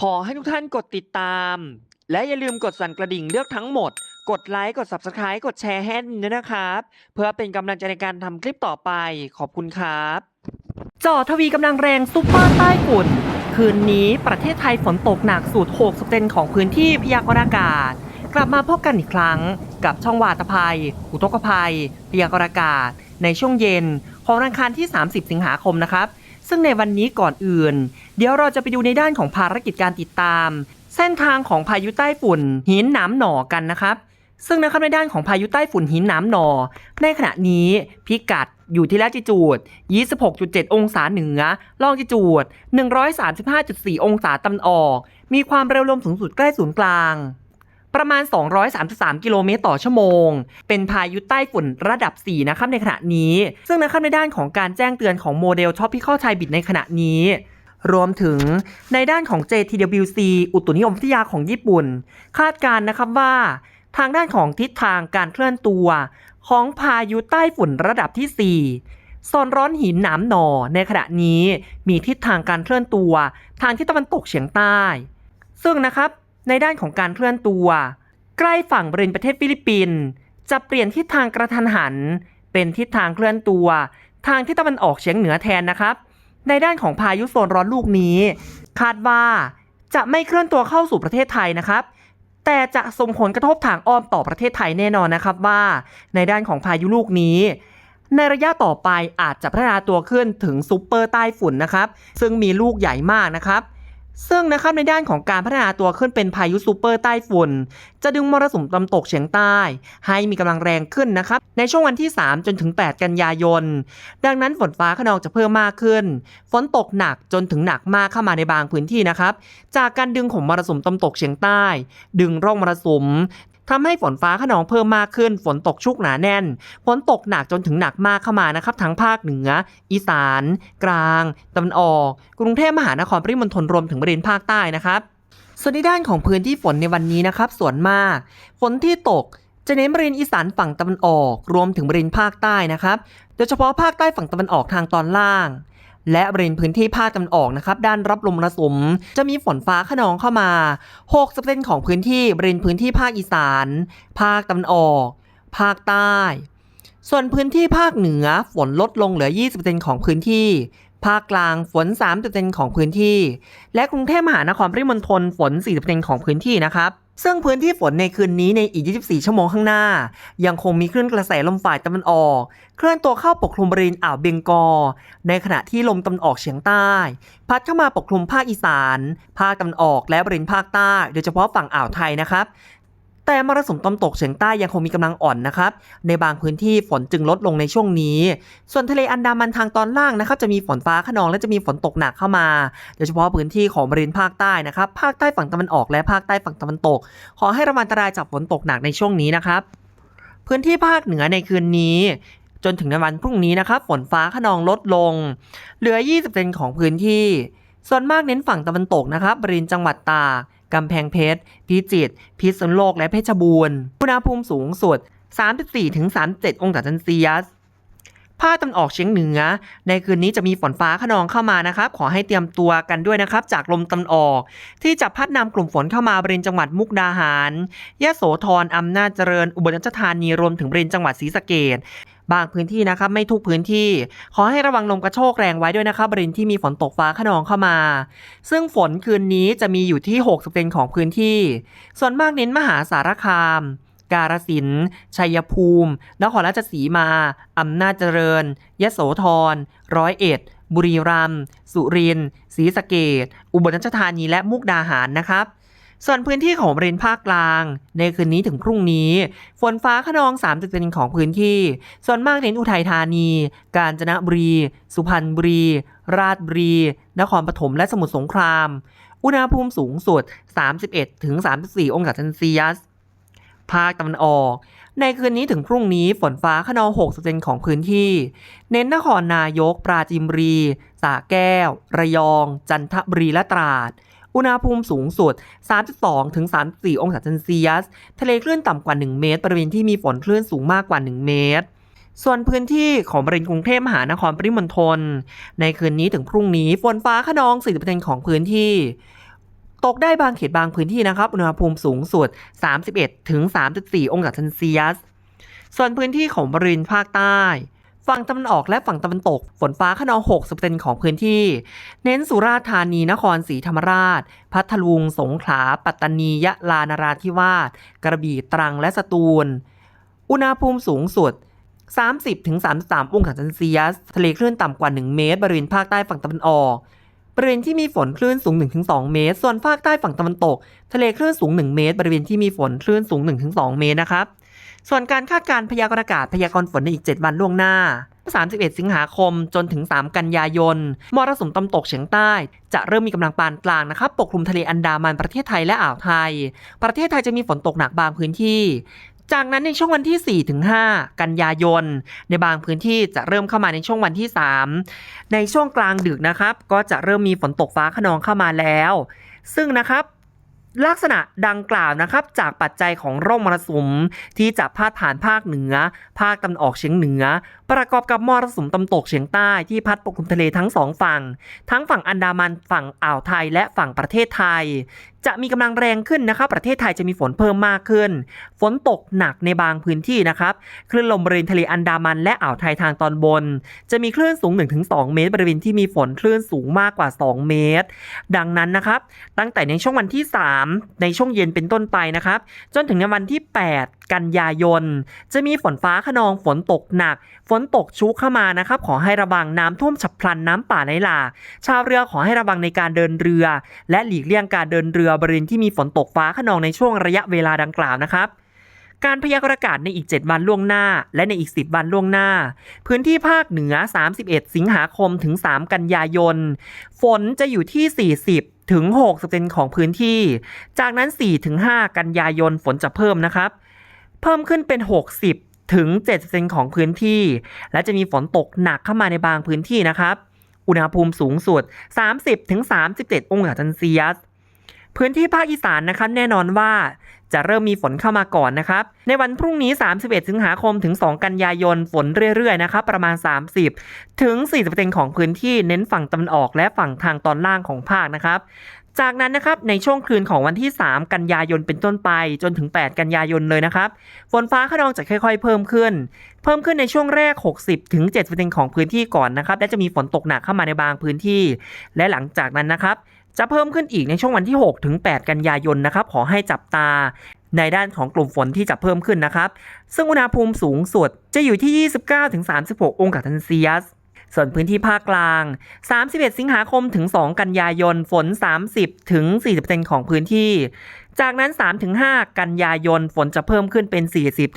ขอให้ทุกท่านกดติดตาม และอย่าลืมกดสั่นกระดิ่งเลือกทั้งหมด กดไลค์ กด Subscribe กดแชร์ให้ด้วยนะครับ เพื่อเป็นกำลังใจในการทำคลิปต่อไป ขอบคุณครับจอทวีกำลังแรงซุปเปอร์ใต้ฝุ่น คืนนี้ประเทศไทยฝนตกหนักสูตร6เซนของพื้นที่พยากรณ์อากาศ กลับมาพบกันอีกครั้ง กับช่องวาตภัย อุทกภัย พยากรณ์อากาศ ในช่วงเย็นของวันอังคารที่ 30 สิงหาคมนะครับ ซึ่งในวันนี้ก่อนอื่น เดี๋ยวเราจะไปดูในด้านของภารกิจการติดตาม เส้นทางของพายุใต้ฝุ่นหินหนามหน่อกันนะครับ ซึ่งนะครับในด้านของพายุใต้ฝุ่นหินหนามหนอในขณะนี้พิกัดอยู่ที่ละจิจูด 26.7 องศาเหนือ ลองจิจูด 135.4 องศาตะวันออก มีความเร็วลมสูงสุดใกล้ศูนย์กลาง ประมาณ 233 กิโลเมตรต่อชั่วโมง เป็นพายุใต้ฝุ่นระดับ 4 นะครับในขณะนี้ ซึ่งนะครับในด้านของการแจ้งเตือนของโมเดลท็อปพิคอลไทยบิดในขณะนี้รวมถึงในด้านของ JTWC อุตุนิยมวิทยาของญี่ปุ่น คาดการณ์นะครับว่า ทางด้านของทิศทางการเคลื่อนตัว ของพายุใต้ฝุ่นระดับที่ 4 โซนร้อนหินหนามหนอในขณะนี้มีทิศทางการเคลื่อนตัว ทางทิศตะวันตกเฉียงใต้ ซึ่งนะครับ ในด้านของการเคลื่อนตัว ใกล้ฝั่งบริเวณประเทศฟิลิปปินส์จะเปลี่ยนทิศทางกระทันหัน เป็นทิศทางเคลื่อนตัว ทางทิศตะวันออกเฉียงเหนือแทนนะครับ ในด้านของพายุโซนร้อนลูกนี้ คาดว่าจะไม่เคลื่อนตัวเข้าสู่ประเทศไทยนะครับ แต่จะส่งผลกระทบทางอ้อมต่อประเทศไทยแน่นอนนะครับว่า ในด้านของพายุลูกนี้ ในระยะต่อไปอาจจะพัฒนาตัวขึ้นถึงซูเปอร์ใต้ฝุ่นนะครับ ซึ่งมีลูกใหญ่มากนะครับ ซึ่งนะครับในด้านของการพัฒนาตัวขึ้นเป็นพายุซูเปอร์ใต้ฝุ่น จะดึงมรสุมตะวันตกเฉียงใต้ ให้มีกำลังแรงขึ้นนะครับ ในช่วงวันที่ 3 จนถึง 8 กันยายน ดังนั้นฝนฟ้าขนองจะเพิ่มมากขึ้น ฝนตกหนักจนถึงหนักมากเข้ามาในบางพื้นที่นะครับ จากการดึงของมรสุมตะวันตกเฉียงใต้ ดึงร่องมรสุม ทำให้ฝนฟ้าขนองเพิ่มมากขึ้น ฝนตกชุกหนาแน่น ฝนตกหนักจนถึงหนักมากเข้ามานะครับทั้งภาคเหนือ อีสาน กลางตะวันออก กรุงเทพมหานครปริมณฑลรวมถึงบริเวณภาคใต้นะครับส่วนในด้านของพื้นที่ฝนในวันนี้นะครับ ส่วนมาก ฝนที่ตกจะเน้นบริเวณอีสานฝั่งตะวันออก รวมถึงบริเวณภาคใต้นะครับ โดยเฉพาะภาคใต้ฝั่งตะวันออกทางตอนล่าง และบริเวณพื้นที่ภาคตะวันออกนะครับด้านรับลมมรสุม จะมีฝนฟ้าขนองเข้ามา60%ของพื้นที่บริเวณพื้นที่ภาคอีสาน ภาคตะวันออก ภาคใต้ ส่วนพื้นที่ภาคเหนือฝนลดลงเหลือ 20%ของพื้นที่ภาคกลางฝน30%ของพื้นที่ และกรุงเทพมหานครปริมณฑลฝน 40%ของพื้นที่นะครับ ซึ่งพื้นที่ฝนในคืนนี้ในอีก 24 ชั่วโมงข้างหน้า ยังคงมีคลื่นกระแสลมฝ่ายตะวันออก เคลื่อนตัวเข้าปกคลุมบริเวณอ่าวเบงกอลในขณะที่ลมตะวันออกเฉียงใต้ พัดเข้ามาปกคลุมภาคอีสาน ภาคตะวันออกและบริเวณภาคใต้ โดยเฉพาะฝั่งอ่าวไทยนะครับ แต่มรสุมตะวันตกเฉียงใต้ยังคงมีกำลังอ่อนนะครับ ในบางพื้นที่ฝนจึงลดลงในช่วงนี้ ส่วนทะเลอันดามันทางตอนล่างนะครับจะมีฝนฟ้าขนองและจะมีฝนตกหนักเข้ามา โดยเฉพาะพื้นที่ของบริเวณภาคใต้นะครับ ภาคใต้ฝั่งตะวันออกและภาคใต้ฝั่งตะวันตก ขอให้ระมัดระวังจากฝนตกหนักในช่วงนี้นะครับ พื้นที่ภาคเหนือในคืนนี้จนถึงในวันพรุ่งนี้นะครับฝนฟ้าขนองลดลง เหลือ 20%ของพื้นที่ ส่วนมากเน้นฝั่งตะวันตกนะครับบริเวณจังหวัดตาก กำแพงเพชร พิจิตร พิษณุโลก และเพชรบูรณ์ อุณหภูมิสูงสุด 34-37 องศาเซนเซียส ภาคตะวันออกเฉียงเหนือ ในคืนนี้จะมีฝนฟ้าขนองเข้ามานะครับ ขอให้เตรียมตัวกันด้วยนะครับ จากลมตะวันออก ที่จะพัดนำกลุ่มฝนเข้ามาบริเวณจังหวัดมุกดาหาร ยะโสธรอำนาจเจริญ อุบลราชธานี รวมถึงบริเวณจังหวัดศรีสะเกษ บางพื้นที่นะครับไม่ทุกพื้นที่ ขอให้ระวังลมกระโชกแรงไว้ด้วยนะครับบริเวณที่มีฝนตกฟ้าขนองเข้ามา ซึ่งฝนคืนนี้จะมีอยู่ที่60%ของพื้นที่ ส่วนมากเน้นมหาสารคาม กาฬสินชัยภูมิ นครราชสีมา อำนาจเจริญ ยโสธร ร้อยเอ็ด บุรีรัมย์ สุรินทร์ ศรีสะเกษอุบลราชธานี และมุกดาหารนะครับ ส่วนพื้นที่ของบริเวณภาคกลาง ในคืนนี้ถึงพรุ่งนี้ ฝนฟ้าขนอง30%ของพื้นที่ ส่วนมากเน้นอุทัยธานี กาญจนบุรี สุพรรณบุรี ราชบุรี นครปฐมและสมุทรสงคราม อุณหภูมิสูงสุด 31-34 องศาเซนเซียส ภาคตะวันออก ในคืนนี้ถึงพรุ่งนี้ฝนฟ้าขนอง60%ของพื้นที่ เน้นนครนายก ปราจีนบุรี สระแก้ว ระยอง จันทบุรีและตราด อุณหภูมิสูงสุด 32 ถึง 34 องศาเซนเซียส ทะเลคลื่นต่ำกว่า 1 เมตร บริเวณที่มีฝนคลื่นสูงมากกว่า 1 เมตร ส่วนพื้นที่ของบริเวณกรุงเทพมหานครปริมณฑล ในคืนนี้ถึงพรุ่งนี้ฝนฟ้าขนอง 40%ของพื้นที่ตกได้บางเขตบางพื้นที่นะครับ อุณหภูมิสูงสุด 31 ถึง 34 องศาเซนเซียส ส่วนพื้นที่ของบริเวณภาคใต้ ฝั่งตะวันออกและฝั่งตะวันตก ฝนฟ้าขนอง 60%ของพื้นที่ เน้นสุราษฎร์ธานี นครศรีธรรมราช พัทลุง สงขลา ปัตตานี ยะลา นราธิวาส กระบี่ ตรัง และสตูล อุณหภูมิสูงสุด 30-33 องศาเซนเซียส ทะเลคลื่นต่ำกว่า 1 เมตร บริเวณภาคใต้ฝั่งตะวันออกบริเวณที่มีฝนคลื่นสูง 1-2 เมตร ส่วนภาคใต้ฝั่งตะวันตก ทะเลคลื่นสูง 1 เมตร บริเวณที่มีฝนคลื่นสูง 1-2 เมตรนะครับ ส่วนการคาดการณ์พยากรณ์อากาศพยากรณ์ฝนในอีก 7 วันล่วงหน้า 31 สิงหาคมจนถึง 3 กันยายน มรสุมตะวันตกเฉียงใต้ จะเริ่มมีกำลังปานกลางนะครับปกคลุมทะเลอันดามันประเทศไทยและอ่าวไทย ประเทศไทยจะมีฝนตกหนักบางพื้นที่จากนั้นในช่วงวันที่ 4 ถึง 5 กันยายน ในบางพื้นที่จะเริ่มเข้ามาในช่วงวันที่ 3 ในช่วงกลางดึกนะครับ ก็จะเริ่มมีฝนตกฟ้าขนองเข้ามาแล้ว ซึ่งนะครับ ลักษณะดังกล่าวนะครับจากปัจจัยของร่องมรสุมที่จะพาดผ่านภาคเหนือ ภาคตะวันออกเฉียงเหนือ ประกอบกับมรสุมตะวันตกเฉียงใต้ที่พัดปกคลุมทะเลทั้งสองฝั่ง ทั้งฝั่งอันดามันฝั่งอ่าวไทยและฝั่งประเทศไทย จะมีกำลังแรงขึ้นนะครับ ประเทศไทยจะมีฝนเพิ่มมากขึ้น ฝนตกหนักในบางพื้นที่นะครับ คลื่นลมบริเวณทะเลอันดามันและอ่าวไทยทางตอนบน จะมีคลื่นสูง 1-2 เมตร บริเวณที่มีฝนคลื่นสูงมากกว่า 2 เมตร ดังนั้นนะครับ ตั้งแต่ในช่วงวันที่ 3 ในช่วงเย็นเป็นต้นไปนะครับ จนถึงในวันที่ 8 กันยายน จะมีฝนฟ้าขนองฝนตกหนัก ฝนตกชุกเข้ามานะครับ ขอให้ระวังน้ำท่วมฉับพลันน้ำป่าไหลหลากชาวเรือขอให้ระวังในการเดินเรือ และหลีกเลี่ยงการเดินเรือบริเวณที่มีฝนตกฟ้าขนองในช่วงระยะเวลาดังกล่าวนะครับการพยากรณ์อากาศในอีก 7 วันล่วงหน้า และในอีก 10 วันล่วงหน้า พื้นที่ภาคเหนือ 31 สิงหาคมถึง 3 กันยายน ฝนจะอยู่ที่ 40 ถึง60%ของพื้นที่ จากนั้น 4 ถึง 5 กันยายนฝนจะเพิ่มนะครับ เพิ่มขึ้นเป็น 60 ถึง 70%ของพื้นที่ และจะมีฝนตกหนักเข้ามาในบางพื้นที่นะครับ อุณหภูมิสูงสุด 30 ถึง 37 องศาเซนเซียส พื้นที่ภาคอีสานนะครับแน่นอนว่าจะเริ่มมีฝนเข้ามาก่อนนะครับ ในวันพรุ่งนี้ 31 สิงหาคมถึง 2 กันยายน ฝนเรื่อยๆ นะครับ ประมาณ 30 ถึง 40%ของพื้นที่เน้นฝั่งตะวันออกและฝั่งทางตอนล่างของภาคนะครับ จากนั้นนะครับในช่วงคืนของวันที่ 3 กันยายนเป็นต้นไป จนถึง 8 กันยายนเลยนะครับฝนฟ้าขนองจะค่อย ๆ เพิ่มขึ้น เพิ่มขึ้นในช่วงแรก 60ถึง70%ของพื้นที่ก่อนนะครับ และจะมีฝนตกหนักเข้ามาในบางพื้นที่ และหลังจากนั้นนะครับจะเพิ่มขึ้นอีกในช่วงวันที่ 6 ถึง 8 กันยายนนะครับ ขอให้จับตาในด้านของกลุ่มฝนที่จะเพิ่มขึ้นนะครับ ซึ่งอุณหภูมิสูงสุดจะอยู่ที่ 29-36 องศาเซนเซียส ส่วนพื้นที่ภาคกลาง 31 สิงหาคมถึง 2 กันยายน ฝน 30 ถึง 40%ของพื้นที่ จากนั้น 3-5 กันยายน ฝนจะเพิ่มขึ้นเป็น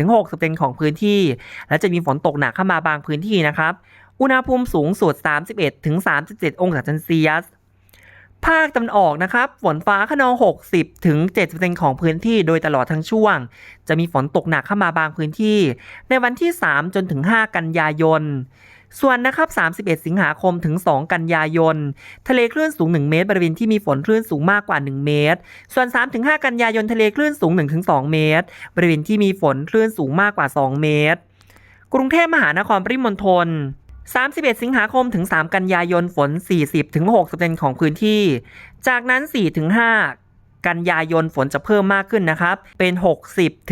40-60%ของพื้นที่ และจะมีฝนตกหนักเข้ามาบางพื้นที่นะครับ อุณหภูมิสูงสุด 31-37 องศาเซนเซียสภาคตะวันออกนะครับ ฝนฟ้าขนอง 60 ถึง 70%ของพื้นที่โดยตลอดทั้งช่วง จะมีฝนตกหนักเข้ามาบางพื้นที่ ในวันที่ 3 จนถึง 5 กันยายน ส่วนนะครับ 31 สิงหาคมถึง 2 กันยายน ทะเลคลื่นสูง 1 เมตร บริเวณที่มีฝนคลื่นสูงมากกว่า 1 เมตร ส่วน 3-5 กันยายนทะเลคลื่นสูง 1-2 เมตร บริเวณที่มีฝนคลื่นสูงมากกว่า 2 เมตร กรุงเทพมหานครปริมณฑล31 สิงหาคมถึง 3 กันยายนฝน 40-60%ของพื้นที่ จากนั้น 4-5 กันยายนฝนจะเพิ่มมากขึ้นนะครับ เป็น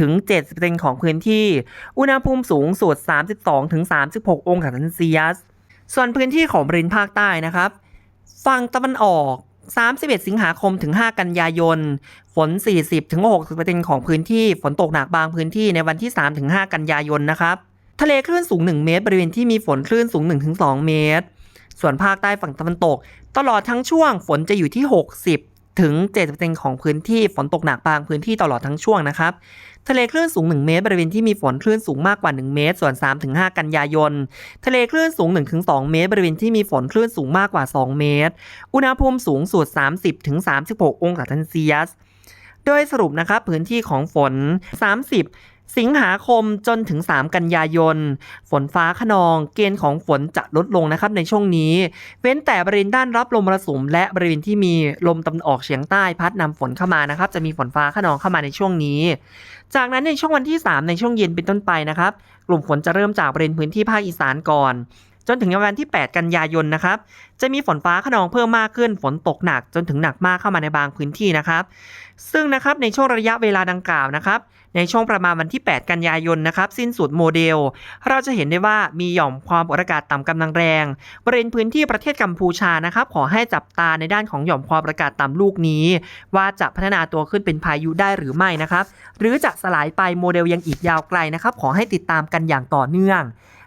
60-70%ของพื้นที่ อุณหภูมิสูงสุด 32-36 องศาเซนเซียส ส่วนพื้นที่ของบริเวณภาคใต้นะครับ ฝั่งตะวันออก 31 สิงหาคมถึง 5 กันยายน ฝน 40-60%ของพื้นที่ ฝนตกหนักบางพื้นที่ในวันที่3-5กันยายนนะครับ ทะเลคลื่นสูง 1 เมตร บริเวณที่มีฝนคลื่นสูง 1-2 เมตร ส่วนภาคใต้ฝั่งตะวันตก ตลอดทั้งช่วงฝนจะอยู่ที่ 60 ถึง 70%ของพื้นที่ฝนตกหนักบางพื้นที่ตลอดทั้งช่วงนะครับ ทะเลคลื่นสูง 1 เมตร บริเวณที่มีฝนคลื่นสูงมากกว่า 1 เมตร ส่วน 3-5 กันยายน ทะเลคลื่นสูง 1-2 เมตร บริเวณที่มีฝนคลื่นสูงมากกว่า 2 เมตร อุณหภูมิสูงสุด 30-36 องศาเซนเซียส โดยสรุปนะครับพื้นที่ของฝน 30 สิงหาคมจนถึง 3 กันยายน ฝนฟ้าขนองเกณฑ์ของฝนจะลดลงนะครับในช่วงนี้ เว้นแต่บริเวณด้านรับลมมรสุมและบริเวณที่มีลมตะวันออกเฉียงใต้พัดนำฝนเข้ามานะครับ จะมีฝนฟ้าขนองเข้ามาในช่วงนี้ จากนั้นในช่วงวันที่ 3 ในช่วงเย็นเป็นต้นไปนะครับ กลุ่มฝนจะเริ่มจากบริเวณพื้นที่ภาคอีสานก่อน จนถึงวันที่ 8 กันยายนนะครับ จะมีฝนฟ้าขนองเพิ่มมากขึ้น ฝนตกหนักจนถึงหนักมากเข้ามาในบางพื้นที่นะครับ ซึ่งนะครับในช่วงระยะเวลาดังกล่าวนะครับ ในช่วงประมาณวันที่ 8 กันยายนนะครับ สิ้นสุดโมเดล เราจะเห็นได้ว่ามีหย่อมความกดอากาศต่ำกำลังแรงบริเวณพื้นที่ประเทศกัมพูชานะครับ ขอให้จับตาในด้านของหย่อมความกดอากาศต่ำลูกนี้ ว่าจะพัฒนาตัวขึ้นเป็นพายุได้หรือไม่นะครับ หรือจะสลายไปโมเดลยังอีกยาวไกลนะครับ ขอให้ติดตามกันอย่างต่อเนื่อง